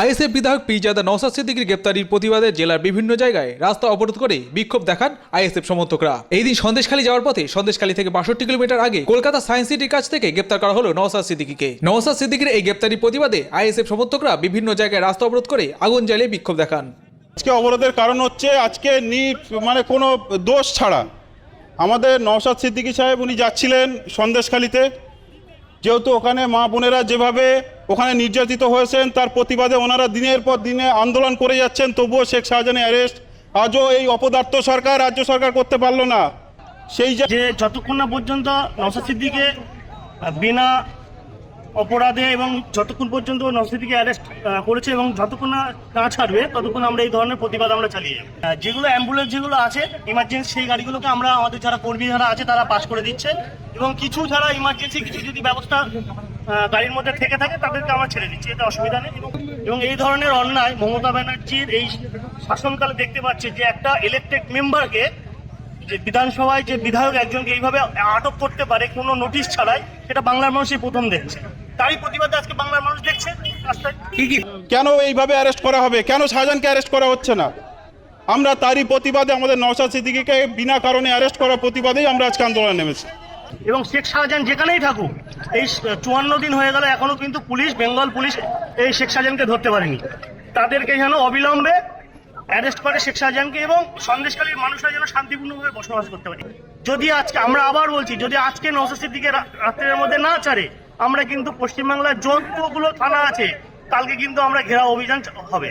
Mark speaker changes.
Speaker 1: ISF বিধায়ক পিজাদা নওসাদ সিদ্দিকির গ্রেপ্তারির প্রতিবাদে জেলার বিভিন্ন জায়গায় রাস্তা অবরোধ করে বিক্ষোভ দেখান আইএসএফ সমর্থকরা। এই দিন সন্দেশখালী যাওয়ার পথে সন্দেশখালী থেকে বাষট্টি কিলোমিটার আগে কলকাতা সায়েন্স সিটির কাছ থেকে গ্রেপ্তার করা হলো নওসাদ সিদ্দিকিকে। নওসাদ সিদ্দিকির এই গ্রেপ্তারির প্রতিবাদে আইএসএফ সমর্থকরা বিভিন্ন জায়গায় রাস্তা অবরোধ করে আগুন জ্বালিয়ে বিক্ষোভ দেখান।
Speaker 2: আজকে অবরোধের কারণ হচ্ছে আজকে নি মানে কোনো দোষ ছাড়া আমাদের নওশাদ সিদ্দিকি সাহেব উনি যাচ্ছিলেন সন্দেশখালীতে। যেহেতু ওখানে মা বোনেরা যেভাবে ওখানে নির্যাতিত হয়েছেন, তার প্রতিবাদে ওনারা দিনের পর দিনে আন্দোলন করে যাচ্ছেন, তবুও শেখ শাহজাহানের অ্যারেস্ট। আজও এই অপদার্থ সরকার রাজ্য সরকার করতে পারল না। সেই যে
Speaker 3: যতক্ষণ না পর্যন্ত নওশাদ সিদ্দিকে বিনা অপরাধে এবং যতক্ষণ পর্যন্ত নওশাদ সিদ্দিকে অ্যারেস্ট করেছে এবং যতক্ষণ না না ছাড়বে, ততক্ষণ আমরা এই ধরনের প্রতিবাদ আমরা চালিয়ে যাব। যেগুলো অ্যাম্বুলেন্স যেগুলো আছে ইমার্জেন্সি সেই গাড়িগুলোকে আমরা আমাদের যারা কর্মী যারা আছে, তারা পাস করে দিচ্ছে। এবং কিছু যারা ইমার্জেন্সি কিছু যদি ব্যবস্থা গাড়ির মধ্যে থেকে থাকে, তাদেরকে আমরা ছেড়ে দিচ্ছি এতে অসুবিধা নেই। এবং- এই ধরনের অন্যায় মমতা ব্যানার্জির এই শাসনকালে দেখতে পাচ্ছি যে একটা ইলেকটেড মেম্বারকে যে বিধানসভায় যে বিধায়ক একজনকে এইভাবে আটক করতে পারে, কোনো নোটিশ ছাড়াই, সেটা বাংলার মানুষই প্রথম দেখছে। তারই প্রতিবাদে আজকে বাংলার মানুষ দেখছে
Speaker 2: কেন এইভাবে অ্যারেস্ট করা হবে? কেন শাহজাহানকে অ্যারেস্ট করা হচ্ছে না? আমরা তারই প্রতিবাদে আমাদের নওশাদ সিদ্দিকীকে বিনা কারণে অ্যারেস্ট করার প্রতিবাদেই আমরা আজকে আন্দোলনে নেমেছি।
Speaker 3: এবং শেখ শাহজাহান যেখানেই থাকুক, এই চুয়ান্ন দিন হয়ে গেল, এখনও কিন্তু পুলিশ, বেঙ্গল পুলিশ এই শেখ শাহজাহানকে ধরতে পারেনি। তাদেরকে যেন অবিলম্বে অ্যারেস্ট করে শেখ শাহজাহানকে এবং সন্দেশকালীর মানুষরা যেন শান্তিপূর্ণভাবে বসবাস করতে পারে। যদি আজকে, আমরা আবার বলছি, যদি আজকে নৌসাসের দিকে রাত্রের মধ্যে না ছাড়ে, আমরা কিন্তু পশ্চিমবাংলার যতগুলো থানা আছে, কালকে কিন্তু আমরা ঘেরাও অভিযান হবে।